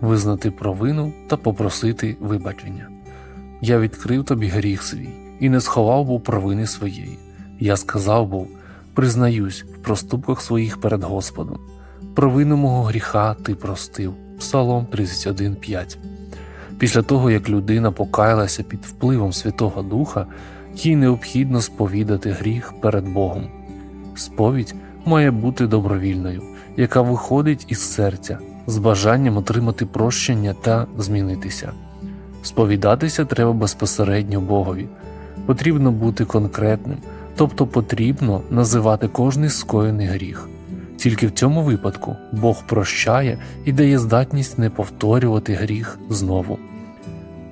визнати провину та попросити вибачення. Я відкрив тобі гріх свій і не сховав був провини своєї. Я сказав був, признаюсь в проступках своїх перед Господом. Провину мого гріха ти простив. Псалом 31.5. Після того, як людина покаялася під впливом Святого Духа, їй необхідно сповідати гріх перед Богом. Сповідь має бути добровільною, яка виходить із серця з бажанням отримати прощення та змінитися. Сповідатися треба безпосередньо Богові. Потрібно бути конкретним, тобто потрібно називати кожний скоєний гріх. Тільки в цьому випадку Бог прощає і дає здатність не повторювати гріх знову.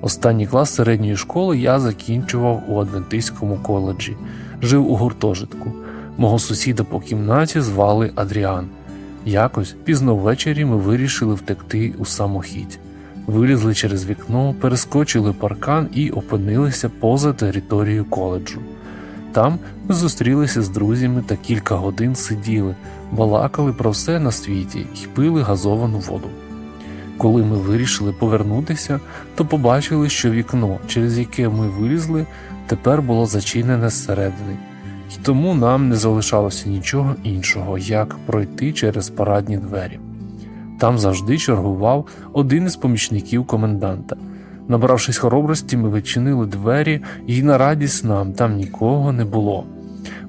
Останній клас середньої школи я закінчував у Адвентистському коледжі, жив у гуртожитку. Мого сусіда по кімнаті звали Адріан. Якось пізно ввечері ми вирішили втекти у самохідь. Вилізли через вікно, перескочили паркан і опинилися поза територією коледжу. Там ми зустрілися з друзями та кілька годин сиділи, балакали про все на світі і пили газовану воду. Коли ми вирішили повернутися, то побачили, що вікно, через яке ми вилізли, тепер було зачинене зсередини, тому нам не залишалося нічого іншого, як пройти через парадні двері. Там завжди чергував один із помічників коменданта. Набравшись хоробрості, ми відчинили двері, і на радість нам там нікого не було.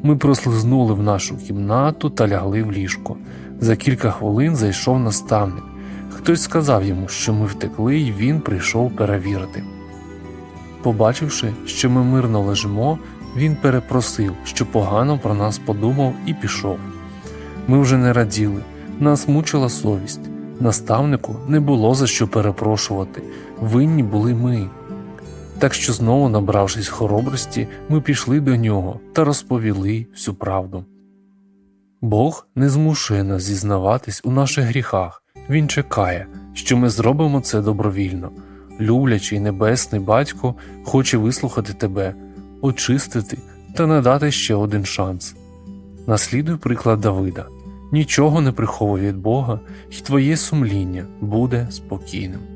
Ми прослизнули в нашу кімнату та лягли в ліжко. За кілька хвилин зайшов наставник. Хтось сказав йому, що ми втекли, і він прийшов перевірити. Побачивши, що ми мирно лежимо, він перепросив, що погано про нас подумав і пішов. Ми вже не раділи, нас мучила совість. Наставнику не було за що перепрошувати, винні були ми. Так що, знову, набравшись хоробрості, ми пішли до нього та розповіли всю правду. Бог не змушує нас зізнаватись у наших гріхах, Він чекає, що ми зробимо це добровільно. Люблячий небесний батько хоче вислухати тебе, очистити та надати ще один шанс. Наслідуй приклад Давида нічого не приховуй від Бога, і твоє сумління буде спокійним.